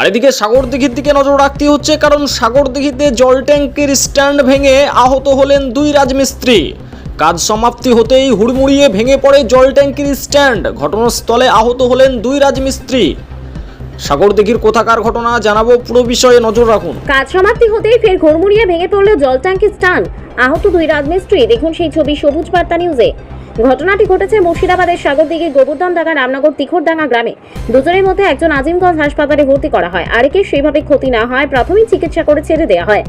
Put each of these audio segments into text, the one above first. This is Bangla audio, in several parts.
আর এদিকে সাগরদিঘির দিকে নজর রাখতে হচ্ছে, কারণ সাগরদিঘিতে জল ট্যাঙ্কের স্ট্যান্ড ভেঙে আহত হলেন দুই রাজমিস্ত্রি। কাজ সমাপ্তি হতেই হুড়মুড়িয়ে ভেঙে পড়ে জল ট্যাঙ্কির স্ট্যান্ড, ঘটনাস্থলে আহত হলেন দুই রাজমিস্ত্রি। সাগরদিঘির কোথাকার ঘটনা জানাব পুরো বিষয়ে নজর রাখুন। কাজ সমাপ্তি হতেই ফের ঘুরমুড়িয়ে ভেঙে পড়ল জল ট্যাঙ্কি স্টান আহত দুই রাজমিস্ত্রি, দেখুন সেই ছবি সবুজ বার্তা নিউজে। ঘটনাটি ঘটেছে মুর্শিদাবাদের সাগরদিঘি গোবর্ধনডাঙ্গা রামনগর তিখরডাঙ্গা গ্রামে। দুজনের মধ্যে একজন আজিমগঞ্জ হাসপাতালে ভর্তি করা হয়। আরেকের সেভাবে ক্ষতি না হয়, প্রাথমিক চিকিৎসা করে ছেড়ে দেওয়া হয়।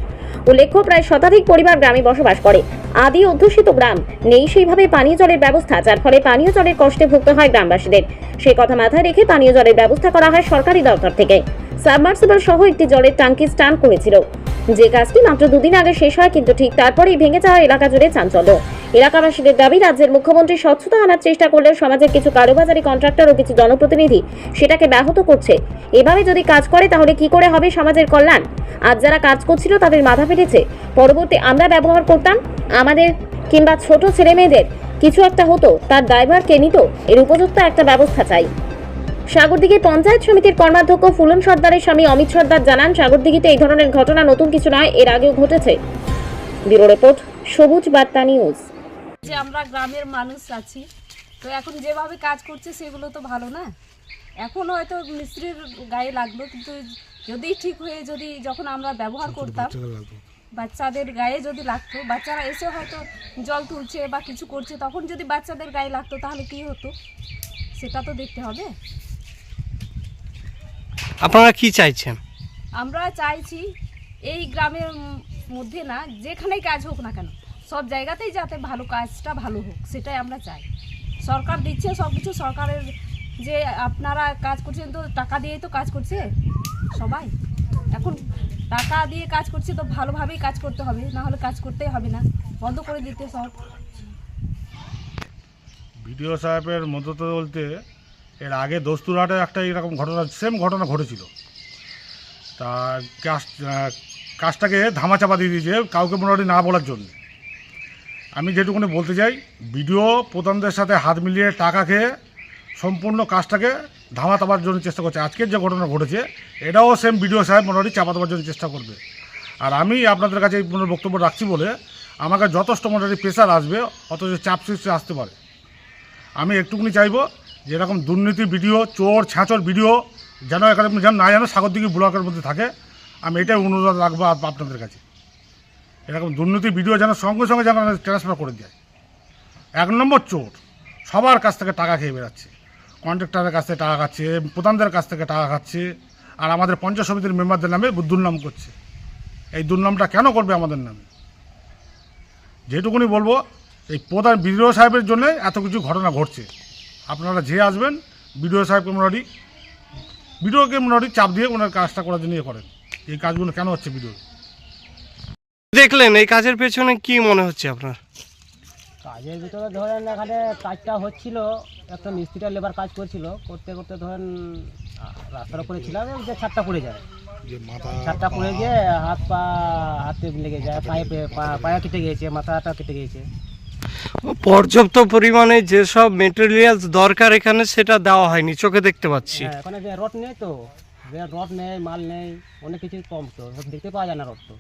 উল্লেখ্য, প্রায় শতাধিক পরিবার গ্রামে বসবাস করে। আদি অধ্যুষিত গ্রাম, নেই সেইভাবে পানীয় জলের ব্যবস্থা, যার ফলে পানীয় জলের কষ্টে ভুগতে হয় গ্রামবাসীদের। সেই কথা মাথায় রেখে পানীয় জলের ব্যবস্থা করা হয় সরকারি দপ্তর থেকে। সাবমার্সিবল সহ একটি জলের ট্যাঙ্কি স্টান করেছিল। যে কাজটি মাত্র দুদিন আগে শেষ হয়, কিন্তু ঠিক তারপরেই ভেঙে যাওয়া এলাকা জুড়ে চাঞ্চল্য। এলাকাবাসীদের দাবি, রাজ্যের মুখ্যমন্ত্রী স্বচ্ছতা আনার চেষ্টা করলেও সমাজের কিছু কারোবাজারি কন্ট্রাক্টর ও কিছু জনপ্রতিনিধি সেটাকে ব্যাহত করছে। এভাবে যদি কাজ করে, তাহলে কি করে হবে সমাজের কল্যাণ? আজ যারা কাজ করছিল, তাদের মাথা ফেটেছে। পরবর্তী আমরা ব্যবহার করতাম, আমাদের কিংবা ছোট ছেলে মেয়েদের কিছু একটা হতো, তার ড্রাইভার কে নিত। এর উপযুক্ত একটা ব্যবস্থা চাই। সাগরদিঘি পঞ্চায়েত সমিতির কর্মাধ্যক্ষ ফুলন সর্দারের স্বামী অমিত সর্দার জানান, সাগরদিঘিতে এই ধরনের ঘটনা নতুন কিছু নয়, এর আগেও ঘটেছে। ব্যুরো রিপোর্ট, সবুজ বার্তা নিউজ। যে আমরা গ্রামের মানুষ আছি। তো এখন যেভাবে কাজ করছে সেগুলো তো ভালো না। এখন হয়তো মিস্ত্রির গায়ে লাগল কিন্তু যদি ঠিক হয়ে যদি যখন আমরা ব্যবহার করতাম বাচ্চাদের গায়ে যদি লাগতো বাচ্চারা এসে হয়তো জল তুলছে বা কিছু করছে তখন যদি বাচ্চাদের গায়ে লাগতো তাহলে কি হতো? সেটা তো দেখতে হবে। আপনারা কি চাইছেন? আমরা চাইছি এই গ্রামের মধ্যে না যেখানেই কাজ হোক না কেন সব জায়গাতেই যাতে ভালো কাজটা ভালো হোক, সেটাই আমরা চাই। সরকার দিচ্ছে সব কিছু সরকারের যে আপনারা কাজ করছেন তো টাকা দিয়েই তো কাজ করছে সবাই। এখন টাকা দিয়ে কাজ করছে তো ভালোভাবেই কাজ করতে হবে না হলে কাজ করতেই হবে না। বন্ধ করে দিতে সব। বিডিও সাহেবের মদতে বলতে, এর আগে দস্তুরহাটে একটা এরকম ঘটনা সেম ঘটনা ঘটেছিল। তা কাজ কাজটাকে ধামাচাপা দিয়ে দিয়েছে, কাউকে মোটামুটি না বলার জন্য। আমি যেটুকুনি বলতে চাই, বিডিও প্রধানদের সাথে হাত মিলিয়ে টাকা খেয়ে সম্পূর্ণ কাজটাকে ধামা চাপার জন্য চেষ্টা করছে। আজকের যে ঘটনা ঘটেছে, এটাও সেম বিডিও সাহেব মোটামুটি চাপা দেওয়ার জন্য চেষ্টা করবে। আর আমি আপনাদের কাছে এই বক্তব্য রাখছি বলে আমাকে যথেষ্ট মোটামুটি প্রেশার আসবে, অথচ চাপ সৃষ্টি আসতে পারে। আমি একটুকুনি চাইব যে এরকম দুর্নীতি ভিডিও চোর, ছাঁচর ভিডিও যেন এখানে যেন না যেন সাগরদিঘি ব্লকের মধ্যে থাকে, আমি এটাই অনুরোধ রাখব আপনাদের কাছে। এরকম দুর্নীতি ভিডিও যেন সঙ্গে সঙ্গে যেন ট্রান্সফার করে দেয়। এক নম্বর চোর, সবার কাছ থেকে টাকা খেয়ে বেড়াচ্ছে। কন্ট্রাক্টরের কাছ থেকে টাকা খাচ্ছে, প্রধানদের কাছ থেকে টাকা খাচ্ছে, আর আমাদের পঞ্চায়েত সমিতির মেম্বারদের নামে দুর্নাম করছে। এই দুর্নামটা কেন করবে আমাদের নামে? যেটুকুনি বলব, এই প্রধান বিডিও সাহেবের জন্য এত কিছু ঘটনা ঘটছে। আপনারা যে আসবেন, বিডিও সাহেবকে মোটামুটি বিডিওকে মোটামুটি চাপ দিয়ে ওনার কাজটা করার জন্য ইয়ে করেন। এই কাজগুলো কেন হচ্ছে বিডিও? দেখলেন এই কাজের পেছনে কি মনে হচ্ছে আপনার? কাজের ভিতরে ধরেন এখানে কাজটা হচ্ছিল একটা মিস্ত্রিটা লেবার কাজ করছিল করতে করতে ধরেন রাস্তার উপরে ছিলাম যে ছাদটা পড়ে যায়। ছাদটা পড়ে গিয়ে হাত পা হাতে লেগে যায় পায়ে পায়া কেটে গিয়েছে মাথাটা কেটে গিয়েছে। পর্যাপ্ত পরিমাণে যেসব মেটেরিয়ালস দরকার এখানে সেটা দেওয়া হয়নি চোখে দেখতে পাচ্ছি। হ্যাঁ এখানে যে রড নেই তো যে রড নেই মাল নেই অনেক কিছু কম তো সব দেখতে পাওয়া যায় না রড তো।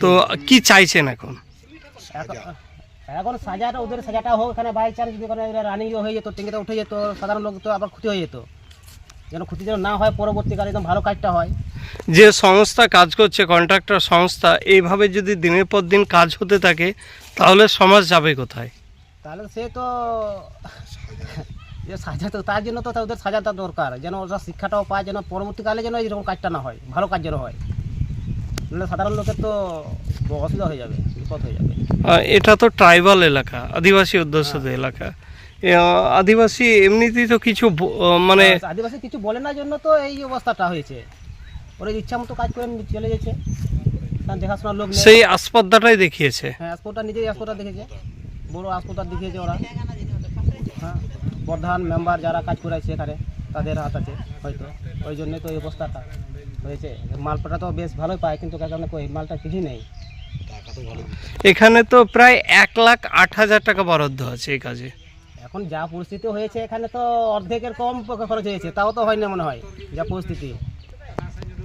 তো কি চাইছেন এখন? এখন- সাজাটা ওদের সাজাটা হোক এখানে বাই চান্স যদি ওখানে রানিং হয়ে যেত টেঙ্কিটা উঠে যেত সাধারণ লোক তো আবার ক্ষতি হয়ে যেত। যেন ক্ষতি যেন না হয় পরবর্তীকালে একদম ভালো কাজটা হয়। যে সংস্থা কাজ করছে কন্ট্রাক্টর সংস্থা এইভাবে যদি দিনের পর দিন কাজ হতে থাকে তাহলে সমাজ যাবে কোথায়? তাহলে সে তো যে সাজা তো তার জন্য তো ওদের সাজাটা দরকার। যেন ওরা শিক্ষাটাও পায় যেন পরবর্তীকালে যেন এরকম কাজটা না হয় ভালো কাজ যেন হয়। নাহলে সাধারণ লোকের তো অসুবিধা হয়ে যাবে বিপদ হয়ে যাবে। এটা তো ট্রাইবাল এলাকা আদিবাসী অধ্যুষিত এলাকা। আদিবাসী এমনিতেই তো কিছু মানে আদিবাসী কিছু বলে না জন্য তো এই অবস্থাটা হয়েছে। ওরা ইচ্ছা মতো কাজ করে চলে যাচ্ছে কারণ দেখাশোনার লোক সেই আসপদ্দাটাই দেখিয়েছে। হ্যাঁ হাসপাতাল নিজেই হাসপাতাল দেখেছে। বড় হাসপাতাল দেখিয়েছে ওরা। হ্যাঁ প্রধান মেম্বার যারা কাজ করেছে এখানে তাদের হাত আছে হয়তো। ওই জন্যই তো এই অবস্থাটা। হয়েছে। মালপাটা তো বেশ ভালোই পায় কিন্তু কই মালটা কিছুই নেই। এখানে তো প্রায় এক লাখ আট হাজার টাকা বরাদ্দ আছে এই কাজে। এখন যা পরিস্থিতি হয়েছে এখানে তো অর্ধেকের কম খরচ হয়েছে তাও তো হয় না মনে হয় যা পরিস্থিতি।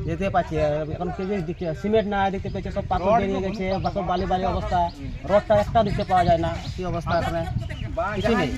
যেতে পারছি এখন দেখতে সিমেন্ট না দেখতে পেয়েছে সব পাথর বেরিয়ে গেছে বা সব বালি বালি অবস্থা রোডটা একটা দেখতে পাওয়া যায় না কি অবস্থা এখানে? নেই।